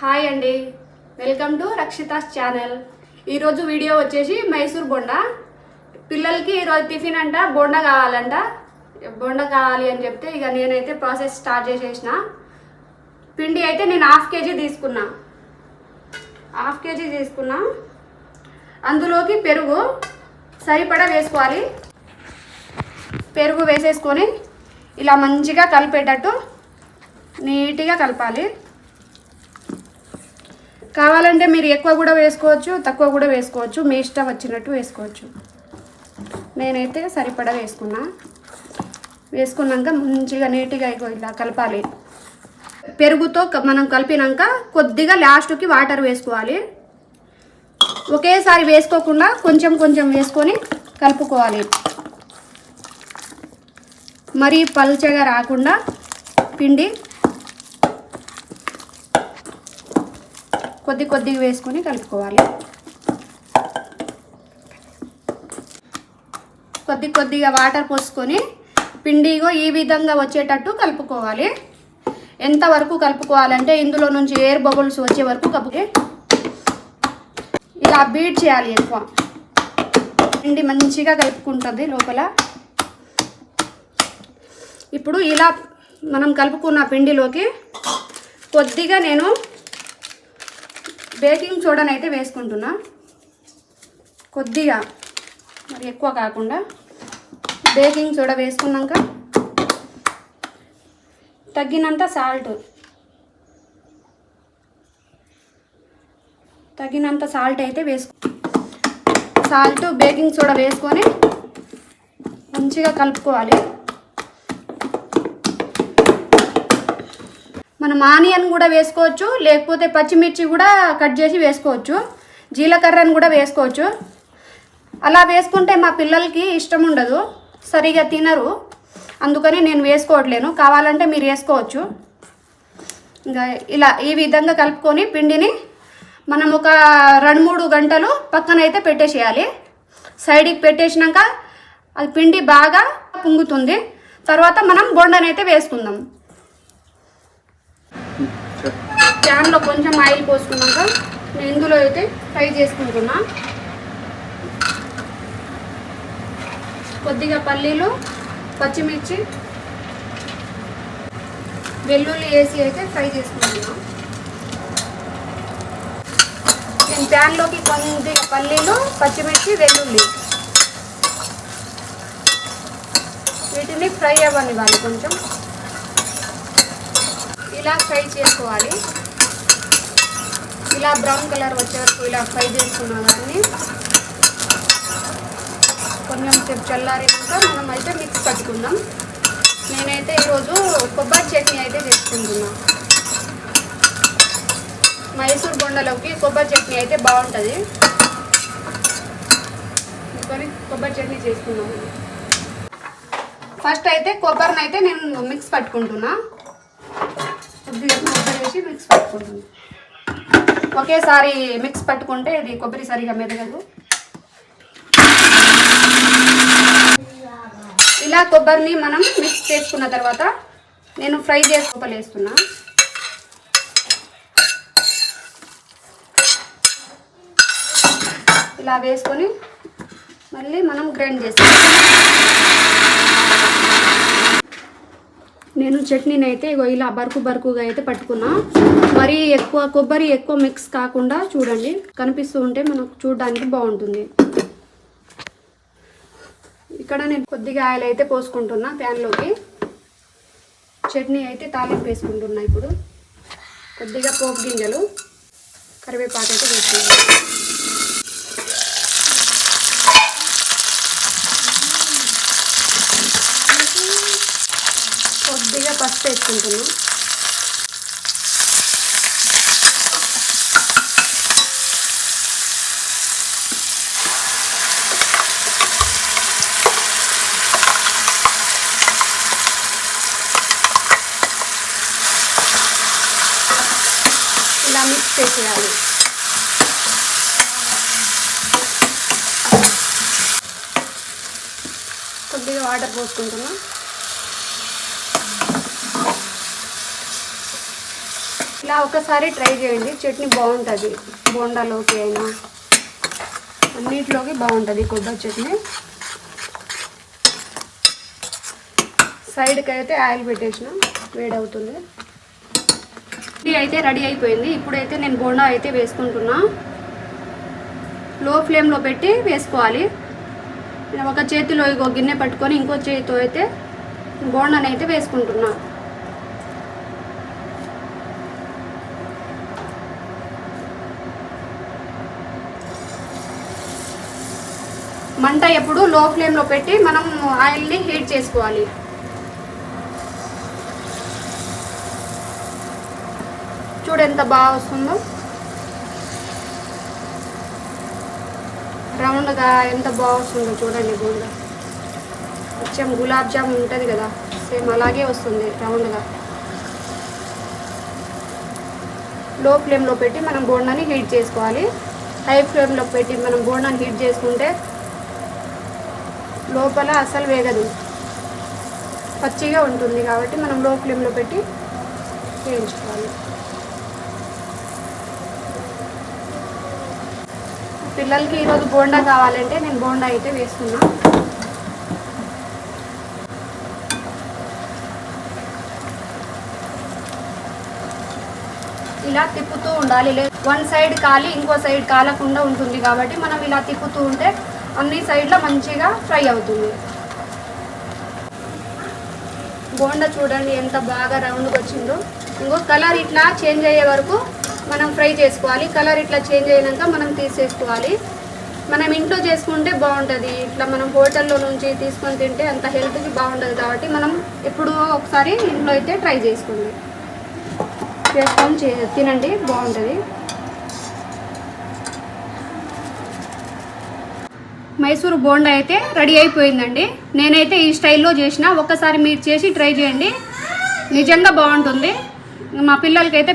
Hi అండి. Welcome to Rakshitha's channel. ఈరోజు video వచ్చేసి మైసూర్ బొండా. పిల్లలకి ఈరోజు టిఫిన్ అంట బొండ కావాలంట. బొండ కావాలి అని చెప్తే ఇక నేనైతే ప్రాసెస్ స్టార్ట్ చేసేసిన. పిండి అయితే నేను హాఫ్ కేజీ తీసుకున్నా. హాఫ్ కేజీ తీసుకున్నా. అందులోకి పెరుగు సరిపడా వేసుకోవాలి. పెరుగు వేసేసుకొని ఇలా మంచిగా కలిపేటట్టు నీట్గా కలపాలి. కావాలంటే మీరు ఎక్కువ కూడా వేసుకోవచ్చు తక్కువ కూడా వేసుకోవచ్చు మీ ఇష్టం వచ్చినట్టు వేసుకోవచ్చు. నేనైతే సరిపడా వేసుకున్నా. వేసుకున్నాక మంచిగా నీట్గా ఇలా కలపాలి. పెరుగుతో మనం కలిపినాక కొద్దిగా లాస్ట్కి వాటర్ వేసుకోవాలి. ఒకేసారి వేసుకోకుండా కొంచెం కొంచెం వేసుకొని కలుపుకోవాలి. మరీ పల్చగా రాకుండా పిండి కొద్ది కొద్దిగా వేసుకొని కలుపుకోవాలి. కొద్ది కొద్దిగా వాటర్ పోసుకొని పిండిగో ఈ విధంగా వచ్చేటట్టు కలుపుకోవాలి. ఎంతవరకు కలుపుకోవాలంటే ఇందులో నుంచి ఎయిర్ బబుల్స్ వచ్చే వరకు కలుపుకే ఇలా బీట్ చేయాలి ఎక్కువ. పిండి మంచిగా కలుపుకుంటుంది లోపల. ఇప్పుడు ఇలా మనం కలుపుకున్న పిండిలోకి కొద్దిగా నేను బేకింగ్ సోడాని అయితే వేసుకుంటున్నా. కొద్దిగా మరి ఎక్కువ కాకుండా బేకింగ్ సోడా వేసుకున్నాక తగినంత సాల్ట్. తగినంత సాల్ట్ అయితే వేసుకు సాల్ట్ బేకింగ్ సోడా వేసుకొని మంచిగా కలుపుకోవాలి. మనం ఆనియన్ కూడా వేసుకోవచ్చు లేకపోతే పచ్చిమిర్చి కూడా కట్ చేసి వేసుకోవచ్చు జీలకర్రని కూడా వేసుకోవచ్చు. అలా వేసుకుంటే మా పిల్లలకి ఇష్టం ఉండదు సరిగా తినరు. అందుకని నేను వేసుకోవట్లేను కావాలంటే మీరు వేసుకోవచ్చు. ఇంకా ఇలా ఈ విధంగా కలుపుకొని పిండిని మనం ఒక రెండు మూడు గంటలు పక్కన అయితే పెట్టేసేయాలి. సైడ్కి పెట్టేసినాక అది పిండి బాగా పొంగుతుంది. తర్వాత మనం బొండనైతే వేసుకుందాం. ప్యాన్లో కొంచెం ఆయిల్ పోసుకున్నాక నేను ఇందులో అయితే ఫ్రై చేసుకుంటున్నా. కొద్దిగా పల్లీలు పచ్చిమిర్చి వెల్లుల్లి వేసి అయితే ఫ్రై చేసుకుంటున్నా. నేను ప్యాన్లోకి కొద్దిగా పల్లీలు పచ్చిమిర్చి వెల్లుల్లి. వీటిని ఫ్రై అవ్వనివ్వాలి కొంచెం. ఇలా ఫ్రై చేసుకోవాలి. ఇలా బ్రౌన్ కలర్ వచ్చే వరకు ఇలా ఫ్రై చేసుకున్న దాన్ని కొంచెం సేపు చల్లారినాక మనం అయితే మిక్స్ పట్టుకుందాం. నేనైతే ఈరోజు కొబ్బరి చట్నీ అయితే చేసుకుంటున్నాను మైసూర్ బొండలోకి కొబ్బరి చట్నీ అయితే బాగుంటుంది. కొబ్బరి చట్నీ చేసుకున్నాము ఫస్ట్ అయితే కొబ్బరిని అయితే నేను మిక్స్ పట్టుకుంటున్నా. కొద్దిగా కొబ్బరి వేసి మిక్స్ పట్టుకుంటుంది. ఒకేసారి మిక్స్ పట్టుకుంటే ఇది కొబ్బరి సరిగా మెదగదు. ఇలా కొబ్బరిని మనం మిక్స్ చేసుకున్న తర్వాత నేను ఫ్రై చేసి వేస్తున్నా. ఇలా వేసుకొని మళ్ళీ మనం గ్రైండ్ చేస్తాం. నేను చట్నీని అయితే ఇగో ఇలా బరుకు బరుకుగా అయితే పట్టుకున్నా. మరి ఎక్కువ కొబ్బరి ఎక్కువ మిక్స్ కాకుండా చూడండి. కనిపిస్తూ ఉంటే మనకు చూడడానికి బాగుంటుంది. ఇక్కడ నేను కొద్దిగా ఆయిల్ అయితే పోసుకుంటున్నా ప్యాన్లోకి. చట్నీ అయితే తాలింపు వేసుకుంటున్నా ఇప్పుడు. కొద్దిగా పోపు గింజలు కరివేపాకు అయితే వేసుకుంటున్నాను కొద్దిగా పసుపు వేసుకుంటున్నాం. ఇలా మిక్స్ చేసేయాలి. కొద్దిగా వాటర్ పోసుకుంటున్నాం. ఇలా ఒకసారి ట్రై చేయండి. చట్నీ బాగుంటుంది. బోండాలోకి అయినా అన్నిటిలోకి బాగుంటుంది కొబ్బరి చట్నీ. సైడ్కి అయితే ఆయిల్ పెట్టేసిన వేడవుతుంది. ఇది అయితే రెడీ అయిపోయింది. ఇప్పుడైతే నేను బోండా అయితే వేసుకుంటున్నా. లో ఫ్లేమ్లో పెట్టి వేసుకోవాలి. నేను ఒక చేతిలో ఇంకో గిన్నె పట్టుకొని ఇంకో చేతితో అయితే బోండాని అయితే వేసుకుంటున్నా. మంట ఎప్పుడు లో ఫ్లేమ్లో పెట్టి మనం ఆయిల్ని హీట్ చేసుకోవాలి. చూడు ఎంత బాగా వస్తుందో. రౌండ్గా ఎంత బాగా వస్తుందో చూడండి గోల్డ్ కొంచెం గులాబ్ జామ్ ఉంటుంది కదా సేమ్ అలాగే వస్తుంది రౌండ్గా. లో ఫ్లేమ్లో పెట్టి మనం బోండాని హీట్ చేసుకోవాలి. హై ఫ్లేమ్లో పెట్టి మనం బోండాని హీట్ చేసుకుంటే లోపల అసలు వేగదు. పచ్చిగా ఉంటుంది కాబట్టి మనం లో ఫ్లేమ్లో పెట్టి వేయించుకోవాలి. పిల్లలకి ఈరోజు బోండా కావాలంటే నేను బోండా అయితే వేస్తున్నా. ఇలా తిప్పుతూ ఉండాలి. లేదు వన్ సైడ్ కాలి ఇంకో సైడ్ కాలకుండా ఉంటుంది కాబట్టి మనం ఇలా తిప్పుతూ ఉంటే అన్ని సైడ్ల మంచిగా ఫ్రై అవుతుంది. బోండా చూడండి ఎంత బాగా రౌండ్గా వచ్చిందో. ఇంకో కలర్ ఇట్లా చేంజ్ అయ్యే వరకు మనం ఫ్రై చేసుకోవాలి. కలర్ ఇట్లా చేంజ్ అయినాక మనం తీసేసుకోవాలి. మనం ఇంట్లో చేసుకుంటే బాగుంటుంది. ఇట్లా మనం హోటల్లో నుంచి తీసుకొని తింటే అంత హెల్త్కి బాగుంటుంది కాబట్టి మనం ఎప్పుడో ఒకసారి ఇంట్లో అయితే ట్రై చేసుకోండి. చేసుకొని చే- తినండి బాగుంటుంది. మైసూర్ బోండా అయితే రెడీ అయిపోయిందండి. నేనైతే ఈ స్టైల్లో చేసిన ఒక్కసారి మీరు చేసి ట్రై చేయండి. నిజంగా బాగుంటుంది. మా పిల్లలకైతే